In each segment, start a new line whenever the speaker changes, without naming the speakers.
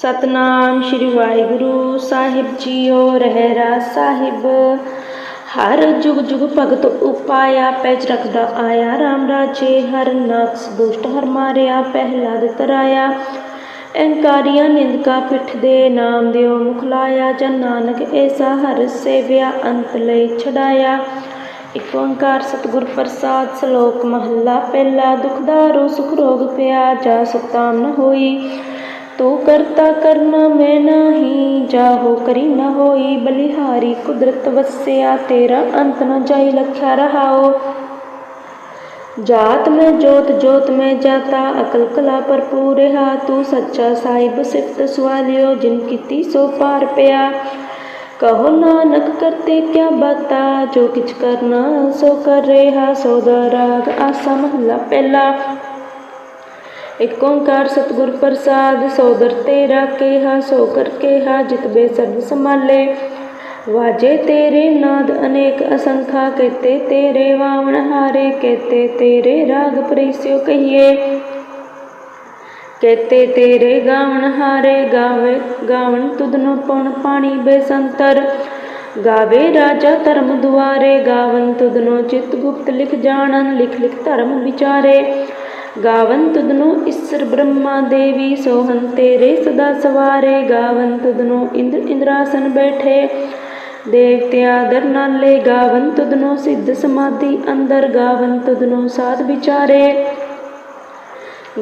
ਸਤਨਾਮ ਸ਼੍ਰੀ ਵਾਹਿਗੁਰੂ ਸਾਹਿਬ ਜੀਓ ਰਹਿਰਾ ਸਾਹਿਬ। ਹਰ ਜੁਗ ਜੁਗ ਭਗਤ ਉਪਾਇਆ ਪੈਜ ਰਖਦਾ ਆਇਆ। RAM ਰਾਜੇ ਹਰ ਨਕਸ ਦੁਸ਼ਟ ਹਰ ਮਾਰਿਆ ਪਹਿਲਾਦ ਤਰਾਇਆ ਅਹੰਕਾਰੀਆਂ ਨਿੰਦਕਾ ਪਿੱਠ ਦੇ ਨਾਮ ਦਿਓ ਮੁਖ ਲਾਇਆ। ਜਨ ਨਾਨਕ ਐਸਾ ਹਰ ਸੇਵਿਆ ਅੰਤ ਲਈ ਛਡਾਇਆ। ਇਕ ਓੰਕਾਰ ਸਤਿਗੁਰ ਪ੍ਰਸਾਦ ਸ਼ਲੋਕ ਮਹੱਲਾ ਪਹਿਲਾ ਦੁਖਦਾਰੋ ਸੁਖ ਰੋਗ ਪਿਆ, ਜਾ ਸਤਾਮ ਨ ਹੋਈ। ਤੂੰ ਕਰਤਾ ਕਰਨਾ ਮੈਂ ਨਹੀਂ, ਜਾਹੋ ਕਰੀ ਨ ਹੋਈ ਬਲਿਹਾਰੀ, ਕੁਦਰਤ ਵਸਿਆ ਤੇਰਾ ਅੰਤ ਨ ਜਾਈ ਲਖਿਆ ਰਹਾਓ। ਜਾਤ ਮੈਂ ਜੋਤ ਜੋਤ ਮੈਂ ਜਾਤਾ, ਅਕਲ ਕਲਾ ਭਰਪੂਰ ਰਹਾ ਤੂੰ ਸੱਚਾ ਸਾਹਿਬ ਸਿਫਤ ਸਵਾਲਿਓ, ਜਿਨ ਕੀਤੀ ਸੋ ਪਾਰ ਪਿਆ। ਕਹੋ ਨਾਨਕ ਕਰਤੇ ਕਿਆ ਬਾਤਾ, ਜੋ ਕਿਛ ਕਰਨਾ ਸੋ ਕਰ ਰਿਹਾ, ਸੋ ਦਾ ਰਾਗ ਆਸਾ ਮਹਲਾ ਪਹਿਲਾ। ਇਕ ਓੰਕਾਰ ਸਤਿਗੁਰ ਪ੍ਰਸਾਦ ਸੋਦਰ ਤੇਰਾ ਕੇਹਾ, ਸੋ ਕਰ ਕੇਹਾ, ਜਿਤ ਸਰਬ ਸਮਾਲੇ ਵਾਜੇ ਤੇਰੇ ਨਾਦ ਅਨੇਕ ਅਸੰਖਾ ਕਹਤੇ ਤੇਰੇ ਵਾਵਣ ਹਾਰੇ ਕਹਤੇ ਤੇਰੇ ਰਾਗ ਪ੍ਰੀਸਿਓ ਕਹੀਏ। ਕਹਤੇ ਤੇਰੇ ਗਾਵਣ ਹਾਰੇ, ਗਾਵੇ, ਗਾਵਣ ਤੁਧਨੋ ਪਉਣ ਪਾਣੀ ਬੇਸੰਤਰ। ਗਾਵੇ ਰਾਜਾ ਧਰਮ ਦੁਆਰੇ ਗਾਵਨ ਤੁਧਨੋ ਚਿਤ ਗੁਪਤ ਲਿਖ ਜਾਣਨ, ਲਿਖ ਲਿਖ ਧਰਮ ਵਿਚਾਰੇ। ਗਾਵਨ ਤੁਧਨੋ ਈਸਰ ਬ੍ਰਹਮਾ ਦੇਵੀ, ਸੋਹਨ ਤੇਰੇ ਸਦਾ ਸਵਾਰੇ। ਗਾਵਨ ਤੁਧਨੋ ਇੰਦਰ ਇੰਦਰਾਸਨ ਬੈਠੇ। ਦੇਵਤਿਆ ਦਰ ਨਾਲੇ ਗਾਵਨ ਤੁਧਨੋ ਸਿੱਧ ਸਮਾਧੀ ਅੰਦਰ। ਗਾਵਨ ਤੁਧਨੋ ਸਾਧ ਵਿਚਾਰੇ।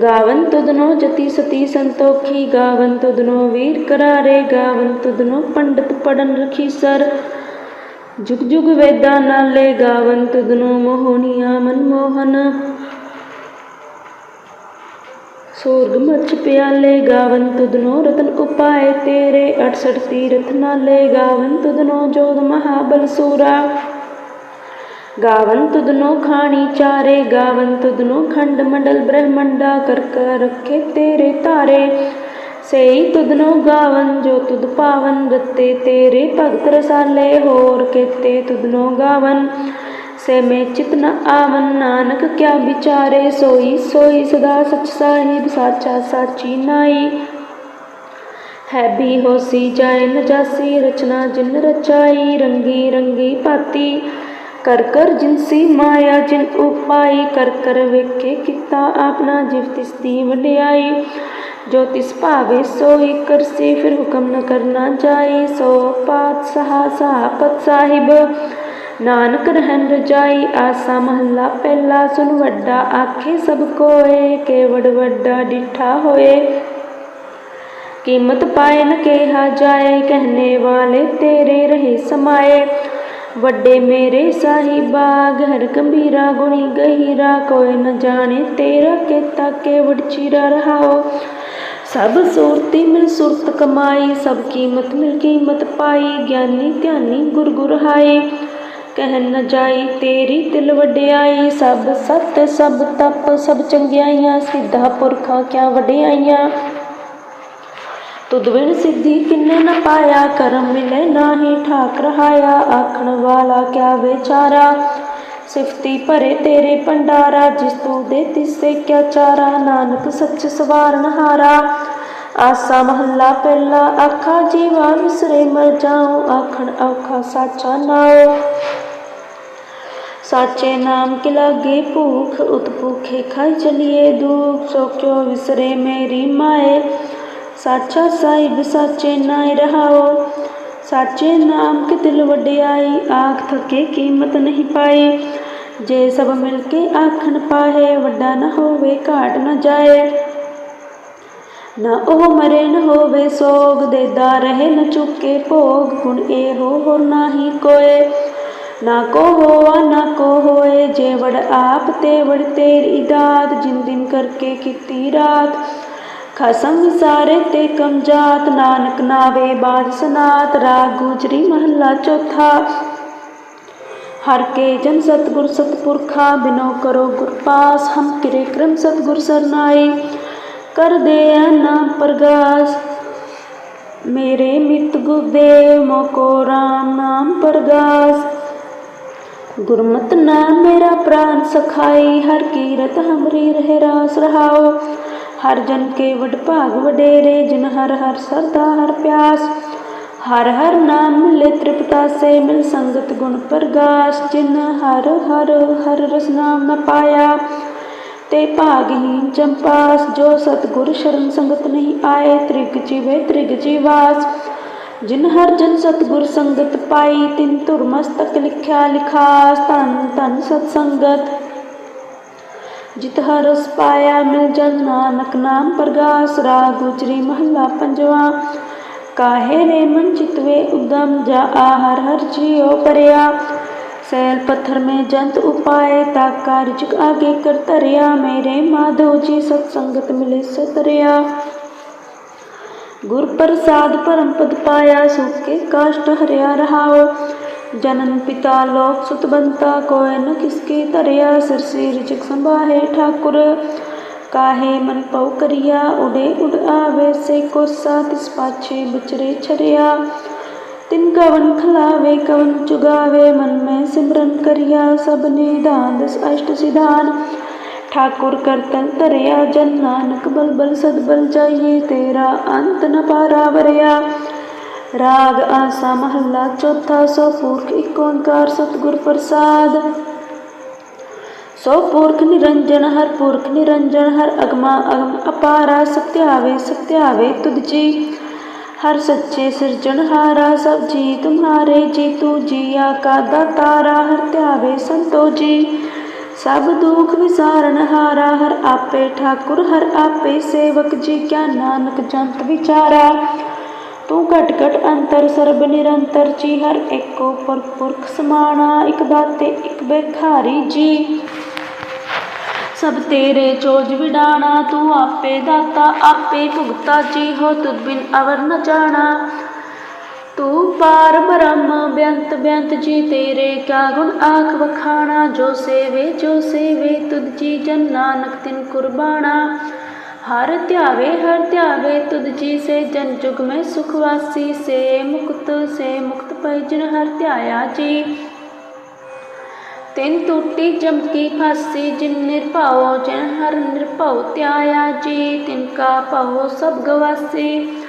ਗਾਵਨ ਤੁਧਨੋ ਜਤੀ ਸਤੀ ਸੰਤੋਖੀ। ਗਾਵਨ ਤੁਧਨੋ ਵੀਰ ਕਰਾਰੇ। ਗਾਵਨ ਤੁਧਨੋ ਪੰਡਤ ਪੜਨ ਰਖੀ ਸਰ। ਜੁਗ ਜੁਗ ਵੇਦਾਂ ਨਾਲੇ ਗਾਵਨ ਤੁਧਨੋ ਮੋਹਨੀਆ ਮਨਮੋਹਨ। ਸੂਰਗ ਮੱਛ ਪਿਆਲੇ ਗਾਵਨ ਤੁਧਨੋ ਰਤਨ ਉਪਾਏ ਤੇਰੇ 68 ਤੀਰਥ ਨਾਲੇ ਗਾਵਨ ਤੁਧਨੋ ਜੋਗ ਮਹਾਬਲ ਸੂਰਾ। ਗਾਵਨ ਤੁਧਨੋ ਖਾਣੀ ਚਾਰੇ, ਗਾਵਨ ਤੁਧਨੋ ਖੰਡ ਮੰਡਲ ਬ੍ਰਹਮੰਡਾ ਕਰ ਕਰ ਰੱਖੇ ਤੇਰੇ ਧਾਰੇ ਸਈ ਤੁਧਨੋ ਗਾਵਨ ਜੋ ਤੁਧ ਪਾਵਨ ਰਤੇ ਤੇਰੇ, ਭਗਤ ਰਸਾਲੇ ਹੋਰ ਕੇਤੇ ਤੁਧਨੋ ਗਾਵਨ। से में चितना आवन नानक, क्या विचारे सोई? सोई सदा सच साहिब, साचा साची नाई। है भी होसी जाए न जासी, रचना जिन रचाई, रंगी रंगी पाती। कर कर जिनसी माया, जिन उपाई, कर कर वेखे किता आपना जीव तिस्ती वड्याई जो तिस भावे सोई, करसी फिर हुक्म न करना जाई। सो पात सहा सहा पत साहिब ਨਾਨਕ ਰਹਿਣ ਰਜਾਈ, ਆਸਾ ਮਹੱਲਾ ਪਹਿਲਾ ਸੁਨ ਵੱਡਾ, ਆਖੇ ਸਭ ਕੋਏ, ਕੇਵੜ ਵੱਡਾ, ਡਿਠਾ ਹੋਏ। ਕੀਮਤ ਪਾਏ ਨ ਕਿਹਾ ਜਾਏ, ਕਹਿਨੇ ਵਾਲੇ ਤੇਰੇ ਰਹੇ ਸਮਾਏ। ਵੱਡੇ ਮੇਰੇ ਸਾਹਿਬਾ ਘਰ ਗੰਭੀਰਾ ਗੁਣੀ ਗਹੀਰਾ, ਕੋਈ ਨ ਜਾਣੇ ਤੇਰਾ ਕੀਤਾ ਕੇਵੜ ਚੀਰਾ ਰਹਾਓ। ਸਭ ਸੂਰਤੀ ਮਿਲ ਸੁਰਤ ਕਮਾਈ, ਸਭ ਕੀਮਤ ਮਿਲ ਕੀਮਤ ਪਾਈ, ਗਿਆਨੀ ਧਿਆਨੀ ਗੁਰ ਗੁਰ ਕਹਿ ਨ ਜਾਈ, ਤੇਰੀ ਦਿਲ ਵਡਿਆਈ, ਸਭ ਸਤ, ਸਭ ਤਪ, ਸਭ ਚੰਗਿਆਈਆਂ, ਸਿੱਧਾ ਪੁਰਖਾਂ ਕਿਆ ਵਡਿਆਈਆਂ? ਤੁਧ ਬਿਨ ਸਿੱਧੀ ਕਿੰਨੇ ਨ ਪਾਇਆ, ਕਰਮ ਮਿਲੇ ਨਾਹੀ ਠਾਕ ਰਹਾਇਆ, ਆਖਣ ਵਾਲਾ ਕਿਆ ਵਿਚਾਰਾ? ਸਿਫਤੀ ਭਰੇ ਤੇਰੇ ਭੰਡਾਰਾ, ਜਿਸ ਤੂੰ ਦੇ ਤਿਸੇ ਕਿਆ ਚਾਰਾ? ਨਾਨਕ ਸੱਚ ਸਵਾਰਨ ਹਾਰਾ। ਆਸਾ ਮਹੱਲਾ ਪਹਿਲਾ ਆਖਾ ਜੀਵਾ ਵਿਸਰੇ ਮਰ ਜਾਉ ਆਖਣ ਔਖਾ ਸਾਚਾ ਨਾਉ ਸਾਚੇ ਨਾਮ ਕੇ ਲਾਗੇ ਭੂਖ ਉਤ ਭੂਖੇ ਖਾਈ ਚਲੀਏ ਦੁਖ ਸੋ ਕਿਉ ਵਿਸਰੇ ਮੇਰੀ ਮਾਏ ਸਾਚਾ ਸਾਹਿਬ ਸਾਚੇ ਨਾਇ ਰਹਾਓ ਸਾਚੇ ਨਾਮ ਕੇ ਦਿਲ ਵਡਿਆਈ ਆਖ ਥਕੇ ਕੀਮਤ ਨਹੀਂ ਪਾਈ ਜੇ ਸਭ ਮਿਲ ਕੇ ਆਖਣ ਪਾਹੇ ਵੱਡਾ ਨ ਹੋਵੇ ਘਾਟ ਨ ਜਾਏ ਨਾ ਉਹ ਮਰੇ ਨ ਹੋਵੇ ਸੋਗ ਦੇਦਾ ਰਹੇ ਨ ਚੁੱਕੇ ਭੋਗ, ਹੁਣ ਇਹੋ ਹੋਰ ਨਾਹੀ ਕੋਏ। ਨਾ ਕੋ ਹੋਆ ਨਾ ਕੋ ਹੋਏ ਜੇ ਵੜ ਆਪ ਤੇ ਵੜ ਤੇਰੀ ਦਾਤ, ਜਿਨ ਦਿਨ ਕਰਕੇ ਕੀਤੀ ਰਾਤ। ਖਸਮ ਵਿਸਾਰੇ ਤੇ ਕਮ ਨਾਨਕ ਨਾਵੇ ਬਾਦ ਸਨਾਤ, ਰਾਗ ਗੁਜਰੀ ਮਹੱਲਾ ਚੌਥਾ। ਹਰ ਕੇ ਜਨ ਸਤਗੁਰ ਸਤਪੁਰਖਾ, ਬਿਨੋ ਕਰੋ ਗੁਰਪਾਸ ਹਮ ਕਿਰੇ ਕਰਮ ਸਤਗੁਰ ਸਰਨਾਈ कर दे ना प्रगास। मेरे मित गुरुदेव मोको राम नाम प्रगास। गुरमत नाम मेरा प्राण सखाई, हर कीरत हमरी रह रास रहाओ। हर जन के वड भाग वडेरे, जिन हर हर सरदा हर प्यास। हर हर नाम मिले त्रिपता से, मिल संगत गुण प्रगास। जिन हर हर हर रस नाम न पाया ਤੇ ਭਾਗਹੀਨ ਚੰਪਾਸ, ਜੋ ਸਤਗੁਰ ਸ਼ਰਨ ਸੰਗਤ ਨਹੀਂ ਆਏ, ਤ੍ਰਿਗ ਜੀਵੇ ਤ੍ਰਿਗ ਜੀਵਾਸ। ਜਿਨ ਹਰ ਜਨ ਸਤਗੁਰ ਸੰਗਤ ਪਾਈ, ਤਿਨ ਧੁਰ ਮਸਤਕ ਲਿਖਿਆ ਲਿਖਾਸ, ਧਨ ਧਨ ਸਤ ਸੰਗਤ। ਜਿਤ ਹਰ ਰਸ ਪਾਇਆ, ਮਿਲ ਜਨ ਨਾਨਕ ਨਾਮ ਪ੍ਰਗਾਸ ਰਾ ਗੁਜਰੀ ਮਹੱਲਾ ਪੰਜਵਾ। ਕਾਹੇ ਰੇ ਮਨ ਚਿਤਵੇ ਉਦਮ, ਜਾ ਆ ਹਰ ਹਰ ਜੀਉ ਪਰਿਆ। सैल पत्थर में जंत उपाय ता कार्य आगे कर तरिया। मेरे माधव जी सत्संगत मिले सतरिया। गुर प्रसाद परम पद पाया, सुख के काष्ट हरिया रहाओ। जनन पिता लोक सुत बनता, कोय न किसकी तरिया। सिर सिर जग संभाहे ठाकुर। काहे मन पौ करिया, उड़े उड़ आवे से को सा इस पाछे बिचरे छरिया। तिन कवन खलावे कवन चुगावे मन में सिमरन करिया सब निदान दस अष्ट सिदान ठाकुर करतल तरिया जन नानक बल बल सदबल जाइए तेरा अंत न पारा वरया राग आसा महला चौथा सौ पुरख इकोकार सतगुर प्रसाद सौ पुरख निरंजन हर पुरख निरंजन हर अगमा अगम अपारा सत्यावे सत्यावे तुद जी हर सच्चे सृजनहारा सब जी तुम्हारे जी तू जिया का दातारा हर त्यावे संतो जी सब दुख विसारण हारा हर आपे ठाकुर हर आपे सेवक जी क्या नानक जंत विचारा तू घट घट अंतर सरब निरंतर जी हर एको पर पुरख समाना एक दाते एक बेखारी जी ਸਭ ਤੇਰੇ ਚੋਜ ਵਿਡਾਣਾ, ਤੂੰ ਆਪੇ ਦਾਤਾ, ਆਪੇ ਭੁਗਤਾ ਜੀ ਹੋ ਤੁਧ ਬਿਨ ਅਵਰ ਨ ਜਾਣਾ। ਤੂੰ ਪਾਰ ਬ੍ਰਹਮ ਬਿਆੰਤ ਬੇਅੰਤ ਜੀ ਤੇਰੇ, ਕਿਆ ਗੁਣ ਆਖ ਵਖਾਣਾ, ਜੋ ਸੇਵੇ ਜੋ ਸੇਵੇ, ਤੁਧ ਜੀ ਜਨ ਨਾਨਕ ਤਿਨ ਕੁਰਬਾਣਾ। ਹਰ ਧਿਆਵੇ ਹਰ ਧਿਆਵੇ, ਤੁਧ ਜੀ ਸੇ ਜਨ ਜੁਗ ਮੈਂ ਸੁਖ ਵਾਸੀ। ਸੇ ਮੁਕਤ ਸੇ ਮੁਕਤ ਪੈ ਜਿਨ ਹਰ ਧਿਆਇਆ ਜੀ। ਤਿੰਨ ਟੂਟੀ ਚਮਕੀ ਖਾਸੀ ਜਿਨ ਨਿਰਭਉ ਜਿਨ ਹਰ ਨਿਰਭਉ ਧਿਆਇਆ ਜੀ, ਤਿਨ ਕਾ ਭਉ ਸਭ ਗਵਾਸੀ।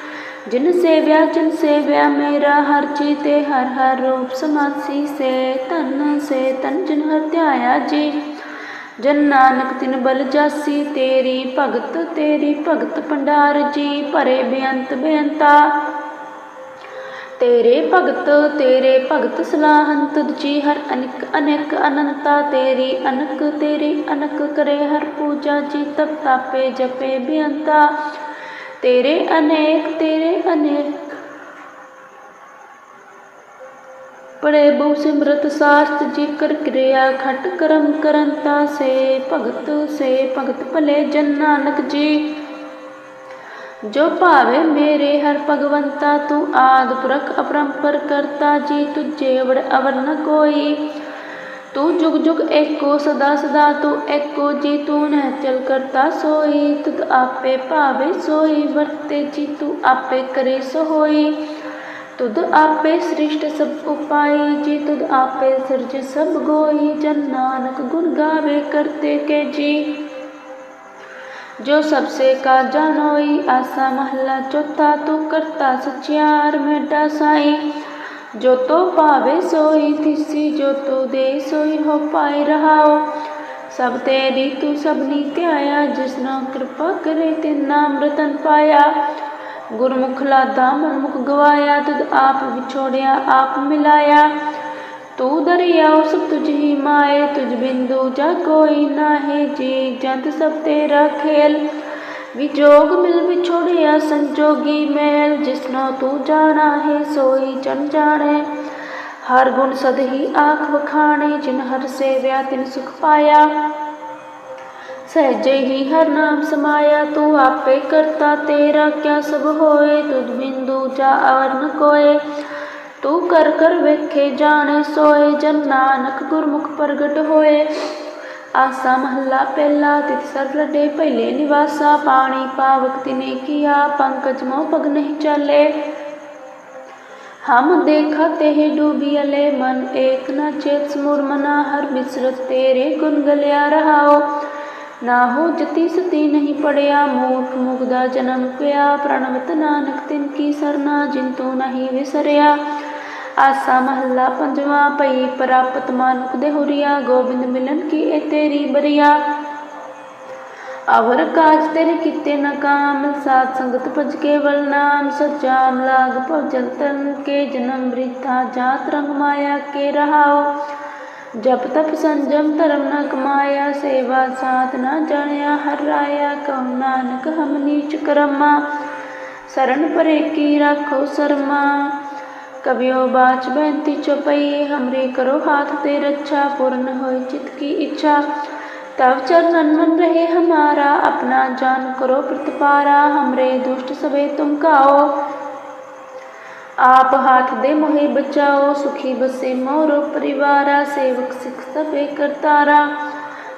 ਜਿਨ ਸੇਵਿਆ ਜਿਨ ਸੇਵਿਆ, ਮੇਰਾ ਹਰ ਜੀ ਤੇ ਹਰ ਹਰ ਰੂਪ ਸਮਾਸੀ ਸੇ ਤਨ ਸੇ ਤਨ ਜਿਨ ਹਰ ਧਿਆਇਆ ਜੀ। ਜਨ ਨਾਨਕ ਤਿਨ ਬਲ ਜਾਸੀ, ਤੇਰੀ ਭਗਤ ਤੇਰੀ ਭਗਤ ਭੰਡਾਰ ਜੀ, ਭਰੇ ਬੇਅੰਤ ਬੇਅੰਤਾ। ਤੇਰੇ ਭਗਤ ਤੇਰੇ ਭਗਤ ਸਲਾਹਨ, ਤੁਧ ਜੀ ਹਰ ਅਨਿਕ, ਅਨੇਕ ਅਨੰਤਾ, ਤੇਰੀ ਅਨਕ ਤੇਰੀ ਅਨਕ ਕਰੇ ਹਰ ਪੂਜਾ ਜੀ ਤਪ ਤਾਪੇ ਜਪੇ ਬਿਅੰਤਾ। ਤੇਰੇ ਅਨੇਕ ਤੇਰੇ ਅਨੇਕ। ਪੜੇ ਬਹੁ ਸਿਮਰਤ ਸਾਸਤ ਜੀ ਕਰ ਕਿਰਿਆ ਖਟ ਕਰਮ ਕਰੰਤਾ, ਸੇ ਭਗਤ ਸੇ ਭਗਤ ਭਲੇ ਜਨ ਨਾਨਕ ਜੀ। जो पावे मेरे हर भगवंता, तू आद पुरख अपरंपर करता, जी तुझे जेवड़ अवर न कोई। तू जुग जुग एको, सदा सदा तू एको, जी तू न चल करता सोई। तुद आपे पावे सोई, वरते जी तू आपे करे सोई। तुद आपे श्रिष्ट सब उपाई, जी तुद आपे सृज सब गोई। जन नानक गुण गावे करते के जी। जो सबसे का जानोई आसा महला चौथा तू करता सचियार मेटा साई जो तो पावे सोई थिसी जो तो दे सोई, हो पाए रहाओ। सब तेरी तू सब नीते आया जिसना कृपा करे ते नाम रतन पाया। गुरमुख लादा, मनमुख गवाया, तुद आप विछोड़िया आप मिलाया। तू दरियाओ सब तुझ ही माए, तुझ बिंदु जा कोई ना है जी जंत सब तेरा खेल। विजोग मिल विछोड़िया संजोगी मैल जिसनो तू जाना है सोई जन जाने। हर गुण सद ही आख बखाने जिन हर से व्या तिन सुख पाया। सहजे ही हर नाम समाया, तू आपे करता तेरा, क्या सब होए? तुझ बिंदु जा अवर न कोए। तू कर कर वेखे जाने, सोए जन नानक गुरमुख प्रगट होए। आसा महला पहला तिथि सरलडे पहले निवासा पानी पावक तिने किया, पंकज मो पग नहीं चले। हम देखा तेह डूबी अले, मन एक न चेत समुर मना, हर बिसरत तेरे गुन गलिया रहाओ। ना हो जति सती नहीं पड़िया मूर्ख मुगदा जन्म पिया प्रणवत नानक तिन की सरना जिन तू नहीं विसरिया। ਆਸਾ ਮਹੱਲਾ ਪੰਜਵਾਂ ਪਈ ਪ੍ਰਾਪਤ ਮਾਨੁਕ ਦੇ ਹੁਰੀਆ, ਗੋਬਿੰਦ ਮਿਲਨ ਕੀ ਇਹ ਤੇਰੀ ਬਰੀਆ? ਅਵਰ ਕਾਜ ਤੇਰੇ ਕੀਤੇ ਨ ਸਾਧ ਸੰਗਤ ਭਜ ਕੇਵਲ ਨਾਮ ਸਚਾਮ ਲਾਗ ਭਜਨ ਤਨ ਕੇ, ਜਨਮ ਬ੍ਰਿਥਾ ਜਾਤ ਰੰਗ ਮਾਇਆ ਕੇ ਰਹਾਓ ਜਪ ਤਪ ਸੰਜਮ ਧਰਮ ਨ ਕਮਾਇਆ, ਸੇਵਾ ਸਾਥ ਨ ਜਾਣਿਆ, ਹਰ ਰਾਇਆ, ਕਉ ਨਾਨਕ ਹਮ ਨੀਚ ਕਰਮਾ। ਸਰਨ ਪਰੇ ਕੀ ਰੱਖੋ ਸਰਮਾ। कवियो बाच बहती चौपई, हमरे करो हाथ ते रक्षा पूर्ण हो चित की इच्छा। तब चरण मन रहे हमारा, अपना जान करो प्रतिपारा, हमरे दुष्ट सबे तुम काओ। आप हाथ दे मोहे बचाओ, सुखी बसे मोरो परिवारा, सेवक सिख सबे करतारा।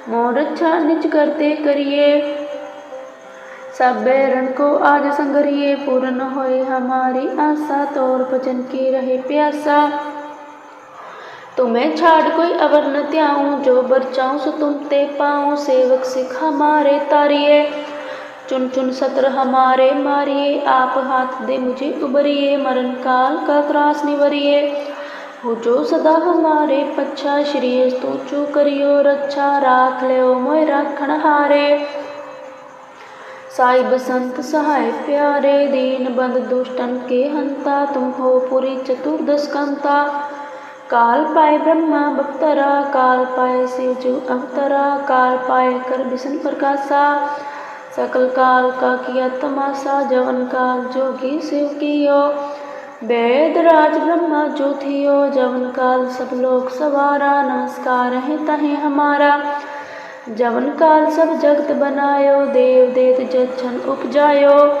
मोर अच्छा निज करते करिए सब बैरन को आज संगरिए पूर्ण होए, हमारी आशा तोर भजन की रहे प्यासा। तुम्हें छाड़ कोई अवर न त्याऊं, जो बरचाऊं सो तुम ते पाऊँ, सेवक सिख हमारे तारिए। चुन चुन सत्र हमारे मारिए, आप हाथ दे मुझे उबरिए, मरण काल का त्रास निवरिए। हो जो सदा हमारे पच्छा, श्री स्तु चू करियो रक्षा, राख लियो मोय राखण हारे। साई बसंत सहाय प्यारे दीन बंद दुष्टन के हंता, तुम हो पूरी चतुर्दश कंता काल पाए ब्रह्मा बख्तरा काल पाए शिव जो अवतरा, काल पाए कर विष्णु प्रकाशा। सकल काल का किया तमाशा, जवन काल जोगी शिव कियो। वेद राज ब्रह्मा जो जवन काल सब लोग सवारा, नमस्कार है तहे हमारा। जवन काल सब जगत बनायो, देव देत जन उपजायो।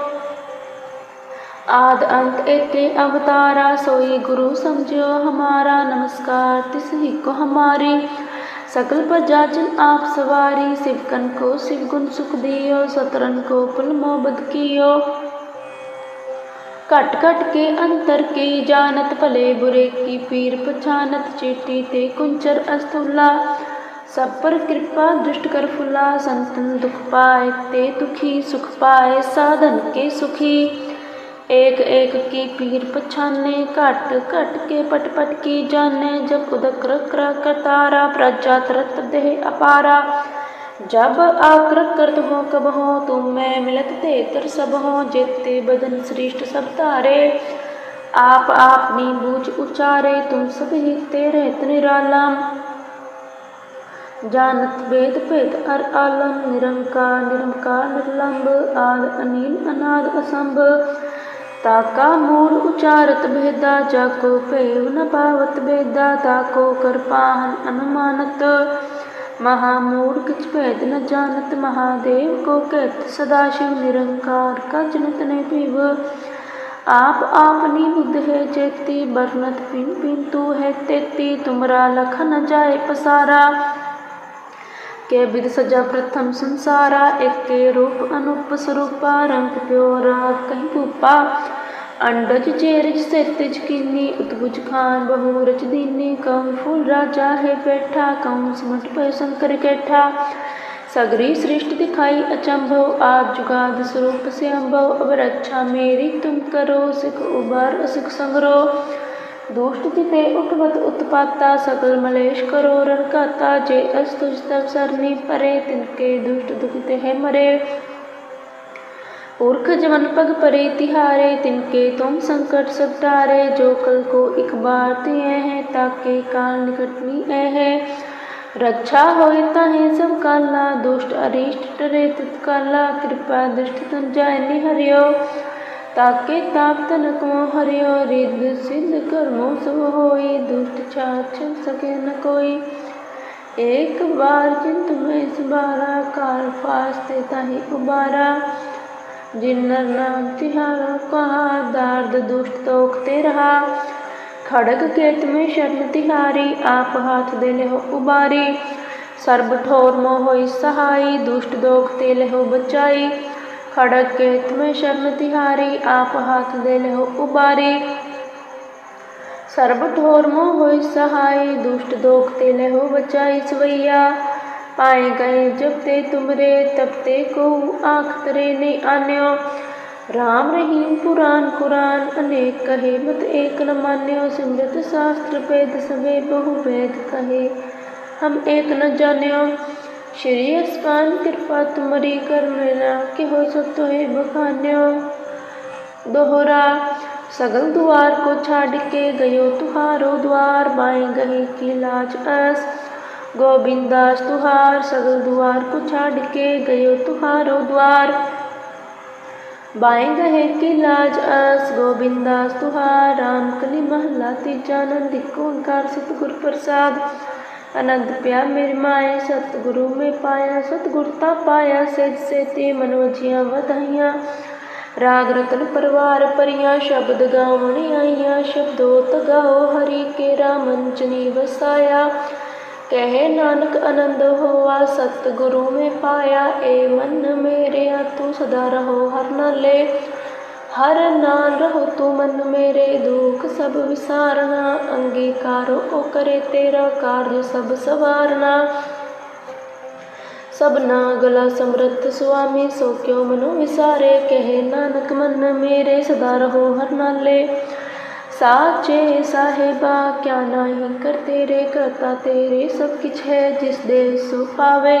आद अंत एके अवतारा, सोई गुरु समझो हमारा नमस्कार, तिस ही को हमारी। सकल प्रजाजन आप सवारी शिवकन को शिव गुण सुख दियो, सतरन को पुल मोबद कियो। कट कट के अंतर के जानत, भले बुरे की पीर पछानत, चेटी ते कुंचर अस्तुला। सब पर कृपा, दुष्ट कर फुला, संतन दुख पाए, ते दुखी, सुख पाए, साधन के सुखी। एक एक की पीर पछाने, घट घट के पट पट की जाने, जब उदक क्र कतारा प्रजा तरत देह अपारा। जब आकृत करत हो कब हो, तुम मैं मिलत ते तर सब हो, जेते बदन श्रेष्ठ सब तारे। आप आपनी बूझ उचारे, तुम सब ही तेरे निरालम जानत वेद भेद अर आलम निरंकार निरंकार निर्लंब आद अनिल अनाद असंभ ताका मूल उचारत भेदा जाको पेव न पावत भेदा ताको कर पाहन अनुमानत महामूढ़ किच भेद न जानत महादेव को कहत सदाशिव निरंकार का जनत ने पीव आप आपनी बुद्ध है जेती बरनत पिन पिन तू है तेती तुमरा लख न जाए पसारा के विद सजा प्रथम संसारा, एक के रूप अनुप स्वरूपा रंग प्योरा, कहीं भूपा अंडज चेरज सेतज कीनी उतबुज खान बहु रच दीनी, कम फूल राजा है बैठा, कम सिमट पे शंकर कैठा। सगरी सृष्टि दिखाई अचंभव, आप जुगाद स्वरूप से अम्भव। अब रक्षा मेरी तुम करो, सिख उबार, सिख संग्रो। दुष्ट जिते उठवत उत्पाता, सकल मलेश करो रनकाता जे अस्तुज तब सरनी परे, तिनके दुष्ट दुखते है मरे। उर्ख जवन पग परे, तिहारे, तिनके तुम संकट सब टारे जो कल को एक बार तिए हैं, ताके काल निकटनी है। रक्षा होए ताहे सब काला, दुष्ट अरिष्ट टरे तत्काला। कृपा दुष्ट तुम जाय निहरियो। ताके ताप तनक हरियो रिद सिद्ध कर्मो सब होई, दुष्ट छाछ सके न कोई। एक बार चिंत में इस सुबारा काल फास्ते ताही उबारा। जिन्नर नाम तिहारा कहा, दार्द दुष्ट तोकते रहा। खड़ग केत में शरण तिहारी, आप हाथ दे ले हो उबारी। सर्ब ठोर मोह सहाई, दुष्ट दोखते ले हो बचाई। खड़ग के तुम्हें शरण तिहारी, आप हाथ दे ले हो उबारी। सर्ब ठोर मोह हो सहाय, दुष्ट दोखते ले हो बचाई सवैया। पाए गए जब ते तुमरे, तब ते को आख तरे ने आन्यो। राम रहीम पुराण कुरान, अनेक कहे मत एक न मान्यो। सिमरत शास्त्र, वेद सवे बहु वेद कहे, हम एक न जान्यो। श्री अस्पान कृपा तुमरी कर मेरा कि हो सतो है बखान्यो। दोहरा, सगल द्वार को छाड़ के गयो तुहारो द्वार। बाएँ गहे की लाज अस, गोविंदास तुहार। सगल द्वार को छाड़ के गयो तुहारो द्वार। बाएँ गहे की लाज अस, गोविंदास तुहार। राम कली महला तीजा नंदी को ओंकार सतगुर प्रसाद। ਅਨੰਦ ਪਿਆ ਮੇਰ ਮਾਏ, ਸਤਿਗੁਰੂ ਮੇ ਪਾਇਆ, ਸਤਿਗੁਰ ਤਾ ਪਾਇਆ, ਸਿਧ ਸੇਤੀ ਮਨੋਜੀਆਂ ਵਧਾਈਆਂ। ਰਾਗ ਰਤਨ ਪਰਵਾਰ ਪਰੀਆਂ ਸ਼ਬਦ ਗਾਉਣ ਆਈਆਂ ਸ਼ਬਦੋ ਤਗਾਓ ਹਰੀ ਕੇ ਰਾਮੰਚਨੀ ਵਸਾਇਆ। ਕਹੇ ਨਾਨਕ ਆਨੰਦ ਹੋਆ, ਸਤਿਗੁਰੂ ਮੇ ਪਾਇਆ, ਏ ਮਨ ਮੇਰਿਆ, ਤੂੰ ਸਦਾ ਰਹੋ ਹਰ ਨਾਲੇ। ਹਰ ਨਾਮ ਰਹੋ ਤੂੰ ਮਨ ਮੇਰੇ ਦੁੱਖ, ਸਭ ਵਿਸਾਰਨਾ। ਅੰਗੀਕਾਰੋ ਉਹ ਕਰੇ ਤੇਰਾ ਕਾਰਜ, ਸਭ ਸਵਾਰਨਾ। ਸਭਨਾ ਗਲਾ ਸਮਰੱਥ, ਸੁਆਮੀ ਸੋ ਕਿਉ ਮਨੋ ਵਿਸਾਰੇ? ਕਹੇ ਨਾਨਕ, ਮਨ ਮੇਰੇ ਸਦਾ ਰਹੋ ਹਰ ਨਾਲੇ। ਸਾਚੇ ਸਾਹਿਬਾ, ਕਿਆ ਨਾਹੀ ਕਰ ਤੇਰੇ, ਕਰਤਾ ਤੇਰੇ ਸਭ ਕਿਛ ਹੈ, ਜਿਸ ਦੇ ਸੋ ਪਾਵੇ।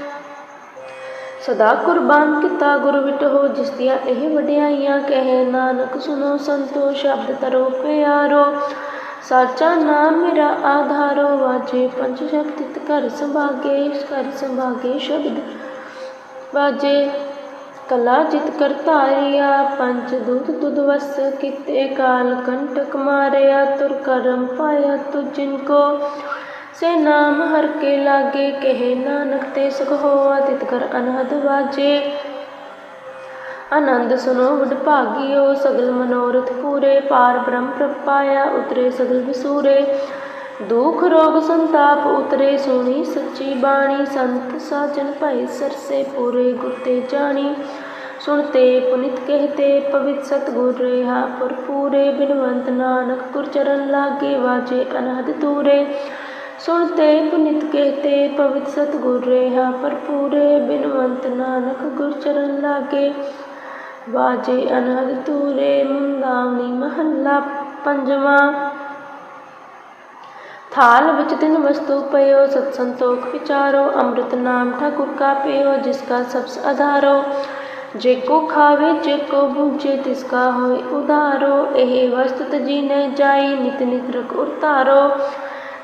ਸਦਾ ਕੁਰਬਾਨ ਕੀਤਾ ਗੁਰ ਵਿਟੋ ਜਿਸ ਦੀਆਂ ਇਹ ਵਡਿਆਈਆਂ ਕਹੇ ਨਾਨਕ ਸੁਨੋ ਸੰਤੋ ਸ਼ਬਦ ਤਰੋ ਪਿਆਰੋ ਸਾਚਾ ਨਾਮ ਮੇਰਾ ਆਧਾਰੋ ਵਾਜੇ ਪੰਜ ਸ਼ਕਤਿਤ ਘਰ ਸੰਭਾਗੇ ਘਰ ਸੰਭਾਗੇ ਸ਼ਬਦ ਵਾਜੇ ਕਲਾ ਜਿਤ ਕਰਤਾਰਿਆ ਪੰਜ ਦੁੱਧ ਦੁੱਧ ਵਸ ਕਿਤੇ ਕਾਲ ਕੰਟਕ ਮਾਰਿਆ ਤੁਰ ਕਰਮ ਪਾਇਆ ਤੁਜਿਨ ਕੋ ਸੇ ਨਾਮ ਹਰ ਕੇ ਲਾਗੇ ਕਹੇ ਨਾਨਕ ਤੇ ਸੁਖ ਹੋਆ ਤਿਤ ਕਰ ਅਨਹਦ ਵਾਜੇ। ਆਨੰਦ ਸੁਨੋ ਵਡ ਭਾਗਿਓ, ਸਗਲ ਮਨੋਰਥ ਪੂਰੇ, ਪਾਰ ਬ੍ਰਹਮ ਪ੍ਰਪਾਇਆ ਉਤਰੇ ਸਗਲ ਵਿਸੂਰੇ। ਦੁਖ ਰੋਗ ਸੰਤਾਪ ਉਤਰੇ, ਸੁਣੀ ਸੱਚੀ ਬਾਣੀ, ਸੰਤ ਸਾਜਨ ਭਾਈ ਸਰਸੇ ਪੂਰੇ ਗੁਰਤੇ ਜਾਣੀ। ਸੁਣਤੇ ਪੁਨਿਤ ਕਹਤੇ, ਪਵਿੱਤ ਸਤਗੁਰ ਰਹਾ ਪਰ ਪੂਰੇ ਬਿਨਵੰਤ ਨਾਨਕ ਗੁਰ ਚਰਨ ਲਾਗੇ ਵਾਜੇ ਅਨਹਦ ਤੂਰੇ सुनते पुनित कहते पवित्र सतगुर रेहा पर पूरे बिनवंत नानक गुर चरण लागे बाजे अनहद तूरे मुंदावनी महला पंजवा थाल विच तिन वस्तु पयो सत्संतोख विचारो अमृत नाम ठाकुर का पियो जिसका सबस आधारो जेको खावे जेको भूजे तिसका होए उधारो एह वस्तु तजी न जाई नित नित रख उतारो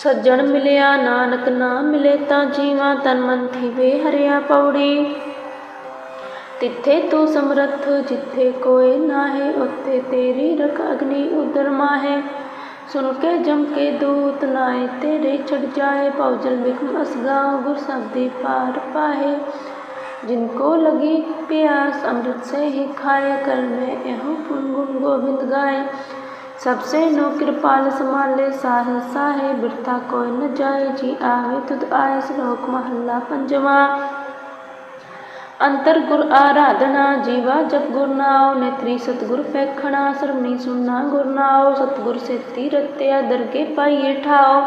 ਸੱਜਣ ਮਿਲਿਆ ਨਾਨਕ ਨਾ ਮਿਲੇ ਤਾਂ ਜੀਵਾਂ ਤਨ ਮਨ ਥੀਵੇ ਹਰਿਆ ਪੌੜੀ ਤਿੱਥੇ ਤੂੰ ਸਮਰੱਥ ਜਿੱਥੇ ਕੋਈ ਨਾਹੀ ਉੱਤੇ ਤੇਰੀ ਰਖ ਅਗਨੀ ਉਦਰ ਮਾਹੇ ਸੁਣ ਕੇ ਜਮ ਕੇ ਦੂਤ ਨਾਏ ਤੇਰੇ ਛੜ ਜਾਏ ਪਉਜਲ ਬਿਖਮ ਅਸਗਾ ਗੁਰ ਸਬਦੀ ਪਾਰ ਪਾਹੇ जिनको लगी प्यास अमृत से ही खाए कर में एहो पुन गुण गोविंद गाए सबसे नो कृपाल संभाले साहसा है बिरथा को न जाए, जी आवे तुद आए श्लोक महला पंजवा। अंतर गुर आराधना, जीवा जप गुरनाव नेत्री सतगुर फैखणा सरमी सुनना गुर गुरनाव सतगुर से तीरत्या दरगे पाइए ठाओ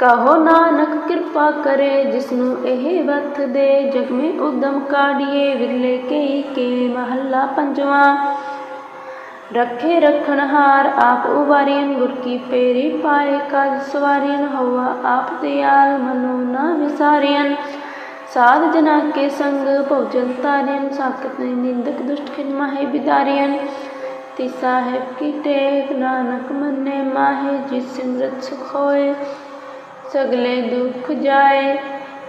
कहो नानक कृपा करे, जिसनु एह वथ दे, जग में उदम काढ़िए, विरले के के महला पंजवा। रखे रखन हार, आप उबारियन गुरकी पेरी पाए काज सवारियन हवा, आप दयाल मनो न विसारियन। साध जना के संग भोजन तारियन, साकत ने निंदक दुष्ट खिन माहे बिदारियन। ती साहेब की टेक नानक मने माहे, जिस सिमरत सुख होए, सगले दुख जाए।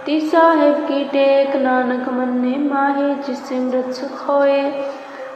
ती साहेब की टेक नानक मने माहे, जिस सिमरत सुख होए